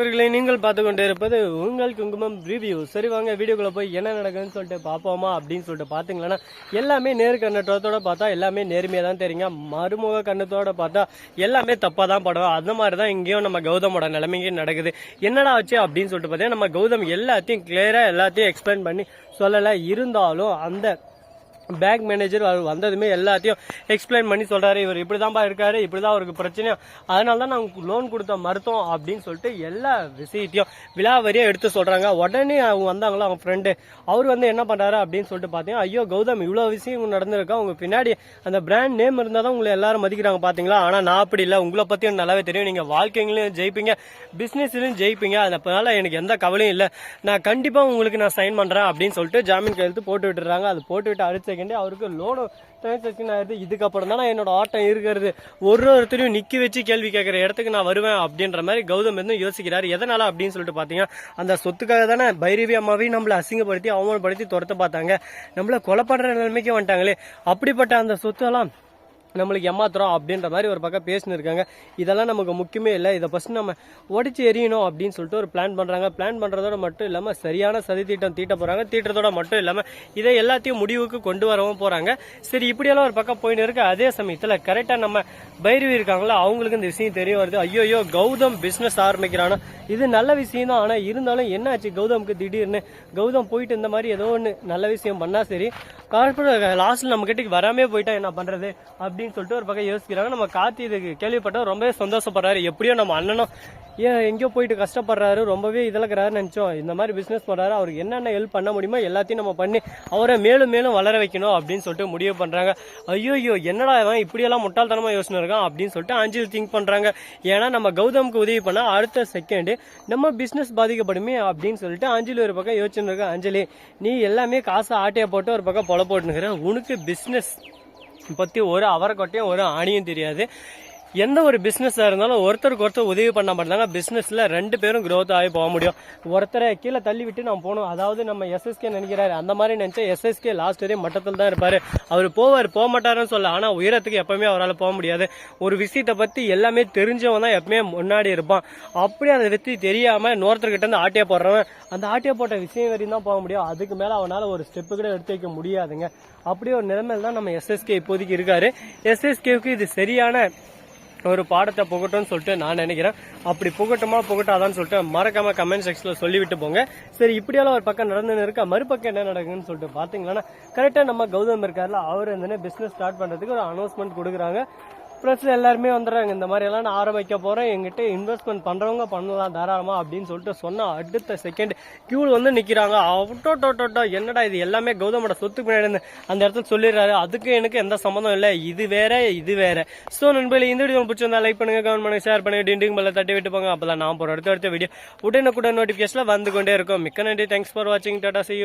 நண்பர்களை நீங்கள் பார்த்து கொண்டு இருப்பது உங்கள் குங்குமம் ரிவ்யூ சரி வாங்க வீடியோக்குள்ளே போய் என்ன நடக்குதுன்னு சொல்லிட்டு பார்ப்போமா அப்படின்னு சொல்லிட்டு பார்த்தீங்களன்னா எல்லாமே நேரு கண்ணத்தோட பார்த்தா எல்லாமே நேர்மையாக தான் தெரியுங்க. மறுமுக கண்ணத்தோட பார்த்தா எல்லாமே தப்பாக தான் படம். அந்த மாதிரி தான் இங்கேயும் நம்ம கௌதமோட நிலைமைக்கு நடக்குது. என்னடா ஆச்சு அப்படின்னு சொல்லிட்டு பார்த்தீங்கன்னா நம்ம கௌதம் எல்லாத்தையும் கிளியராக எல்லாத்தையும் எக்ஸ்பிளைன் பண்ணி சொல்லலை. இருந்தாலும் அந்த பேங்க் மேனேஜர் அவர் வந்ததுமே எல்லாத்தையும் எக்ஸ்பிளைன் பண்ணி சொல்கிறாரு இவர் இப்படி தான்ப்பா இருக்காரு இப்படி தான் அவருக்கு பிரச்சனையும் அதனால தான் நாங்கள் லோன் கொடுத்த மருத்துவம் அப்படின்னு சொல்லிட்டு எல்லா விஷயத்தையும் விலாவரியா எடுத்து சொல்கிறாங்க உடனே அவங்க வந்தாங்களோ அவங்க ஃப்ரெண்டு அவர் வந்து என்ன பண்ணுறாரு அப்படின்னு சொல்லிட்டு பார்த்தீங்கன்னா ஐயோ கௌதம் இவ்வளோ விஷயம் நடந்திருக்கா? உங்கள் பின்னாடி அந்த பிராண்ட் நேம் இருந்தால் தான் உங்களை எல்லாரும் மதிக்கிறாங்க பார்த்தீங்களா ஆனால் நான் அப்படி இல்லை. உங்களை பற்றியும் நல்லாவே தெரியும். நீங்கள் வாழ்க்கைங்களையும் ஜெயிப்பீங்க பிஸ்னஸ்லையும் ஜெயிப்பீங்க. அதனால எனக்கு எந்த கவலையும் இல்லை. நான் கண்டிப்பாக உங்களுக்கு நான் சைன் பண்ணுறேன் அப்படின்னு சொல்லிட்டு ஜாமீன் கையெழுத்து போட்டு விட்டுறாங்க. அது போட்டு விட்டு அடுத்த செகண்டே அவருக்கு லோனு டிரான்சாக்ஷன் ஆயிடுது. இதுக்கப்புறம் தான் என்னோட ஆட்டம் இருக்கிறது. ஒரு ஒருத்தரையும் நிக்க வச்சு கேள்வி கேட்குற இடத்துக்கு நான் வருவேன் அப்படின்ற மாதிரி கௌதம் வந்து யோசிக்கிறாரு. எதனால அப்படின்னு சொல்லிட்டு பார்த்தீங்கன்னா அந்த சொத்துக்காக தானே பைரவி அம்மாவையும் நம்மளை அசிங்கப்படுத்தி அவமானப்படுத்தி துரத்த பார்த்தாங்க. நம்மள கொலை பண்ற நிலைமைக்கு வந்துட்டாங்களே. அப்படிப்பட்ட அந்த சொத்தெல்லாம் நம்மளுக்கு ஏமாத்துறோம் அப்படின்ற மாதிரி ஒரு பக்கம் பேசினிருக்காங்க. இருக்காங்க இதெல்லாம் நமக்கு முக்கியமே இல்லை. இதை ஃபஸ்ட் நம்ம உடச்சி எறியணும் அப்படின்னு சொல்லிட்டு ஒரு பிளான் பண்ணுறாங்க பிளான் பண்ணுறதோட மட்டும் இல்லாமல் சரியான சதி தீட்டம் தீட்ட போகிறாங்க தீட்டுறதோட மட்டும் இல்லாமல் இதை எல்லாத்தையும் முடிவுக்கு கொண்டு வரவும் போகிறாங்க சரி இப்படியெல்லாம் ஒரு பக்கம் போயின்னு இருக்கு. அதே சமயத்தில் கரெக்டாக நம்ம பைரவி இருக்காங்களா அவங்களுக்கு இந்த விஷயம் தெரிய வருது. ஐயோயோ கௌதம் பிஸ்னஸ் ஆரம்பிக்கிறானா. இது நல்ல விஷயம் தான் ஆனால் இருந்தாலும் என்னாச்சு கௌதமுக்கு திடீர்னு? கௌதம் போயிட்டு இந்த மாதிரி ஏதோ ஒன்று நல்ல விஷயம் பண்ணால் சரி. கார்பரேட் லாஸ்ட்ல நம்ம கிட்டக்கு வராமே போயிட்டா என்ன பண்றது? அப்படின்னு சொல்லிட்டு ஒரு பக்கம் யோசிக்கிறாங்க. நம்ம கார்த்தி இதுக்கு கேள்விப்பட்டோம் ரொம்பவே சந்தோஷப்படுறாரு. எப்படியோ நம்ம அண்ணனும் ஏன் எங்கேயோ போயிட்டு கஷ்டப்படுறாரு ரொம்பவே இதில் இருக்கிறாரு நினச்சோம். இந்த மாதிரி பிஸ்னஸ் பண்ணுறாரு அவருக்கு என்னென்ன ஹெல்ப் பண்ண முடியுமோ எல்லாத்தையும் நம்ம பண்ணி அவரை மேலும் மேலும் வளர வைக்கணும் அப்படின்னு சொல்லிட்டு முடிவு பண்ணுறாங்க ஐயோ ஐயோ என்னடா இவன் இப்படியெல்லாம் முட்டாள்தனமாக யோசனை இருக்கான் அப்படின்னு சொல்லிட்டு அஞ்சலி திங்க் பண்ணுறாங்க ஏன்னா நம்ம கௌதமுக்கு உதவி பண்ணால் அடுத்த செகண்டு நம்ம பிஸ்னஸ் பாதிக்கப்படுமே அப்படின்னு சொல்லிட்டு அஞ்சலி ஒரு பக்கம் யோசிச்சுன்னு இருக்கா அஞ்சலி நீ எல்லாமே காசை ஆட்டையை போட்டு ஒரு பக்கம் பொல போட்டுனுக்கிற உனக்கு பிஸ்னஸ் பற்றி ஒரு அவரைக்கொட்டையும் ஒரு ஆணியும் தெரியாது. எந்த ஒரு பிஸ்னஸாக இருந்தாலும் ஒருத்தருக்கு ஒருத்தர் உதவி பண்ண மாட்டாங்க பிஸ்னஸில் ரெண்டு பேரும் க்ரோத் ஆகி போக முடியும். ஒருத்தரை கீழே தள்ளி விட்டு நம்ம போகணும். அதாவது நம்ம எஸ்எஸ்கே நினைக்கிறாரு. அந்த மாதிரி நினச்சா எஸ்எஸ்கே லாஸ்ட் வரையும் மட்டத்தில் தான் இருப்பார். அவர் போவார் போக மாட்டாருன்னு சொல்ல ஆனால் உயரத்துக்கு எப்பவுமே அவரால் போக முடியாது. ஒரு விஷயத்தை பற்றி எல்லாமே தெரிஞ்சவன் தான் எப்பவுமே முன்னாடி இருப்பான். அப்படி அதை பற்றி தெரியாமல் இன்னொருத்தர்கிட்ட இருந்து ஆட்டியா போடுறவன் அந்த ஆட்டியா போட்ட விஷயம் வரையும் தான் போக முடியும். அதுக்கு மேலே அவனால் ஒரு ஸ்டெப்பு கூட எடுத்து வைக்க முடியாதுங்க. அப்படி ஒரு நிலைமையில் தான் நம்ம எஸ்எஸ்கே இப்போதைக்கு இருக்காரு. எஸ்எஸ்கேவுக்கு இது சரியான ஒரு பாடத்தை புகட்டும்னு சொல்லிட்டு நான் நினைக்கிறேன். அப்படி புகட்டுமா புகட்டாதான்னு சொல்லிட்டு மறக்காம கமெண்ட் செக்ஷன்ல சொல்லிவிட்டு போங்க. சரி இப்படியெல்லாம் ஒரு பக்கம் நடந்துன்னு இருக்கா? மறுபக்கம் என்ன நடக்குதுன்னு சொல்லிட்டு பாத்தீங்கன்னா கரெக்டா நம்ம கௌதம் இருக்காருல அவர் வந்து பிசினஸ் ஸ்டார்ட் பண்றதுக்கு ஒரு அனௌன்ஸ்மெண்ட் கொடுக்குறாங்க. ப்ளஸ் எல்லாருமே வந்துடுறாங்க. இந்த மாதிரி எல்லாம் நான் ஆரம்பிக்க போகிறேன் எங்கிட்ட இன்வெஸ்ட்மெண்ட் பண்ணுறவங்க பண்ணலாம் தாராளமாக அப்படின்னு சொல்லிட்டு சொன்னால் அடுத்த செகண்ட் கியூல வந்து நிற்கிறாங்க அவுட்டோ என்னடா இது? எல்லாமே கௌதமோட சொத்து பின்னாடி அந்த இடத்துல சொல்லிடுறாரு. அதுக்கு எனக்கு எந்த சம்மந்தம் இல்லை. இது வேற இது வேற. ஸோ நண்பர்களே இந்த வீடியோ பிடிச்சிருந்தா லைக் பண்ணுங்கள் கமெண்ட் பண்ணுங்க ஷேர் பண்ணுங்க. டிண்டிங் பல்ல தட்டி விட்டு போங்க. அப்பதான் நான் போகிற அடுத்த அடுத்த வீடியோ உடனுக்குடன் நோட்டிஃபிகேஷனில் வந்து கொண்டே இருக்கும். மிக்க நன்றி. தேங்க்ஸ் ஃபார் வாட்சிங் டாட்டா see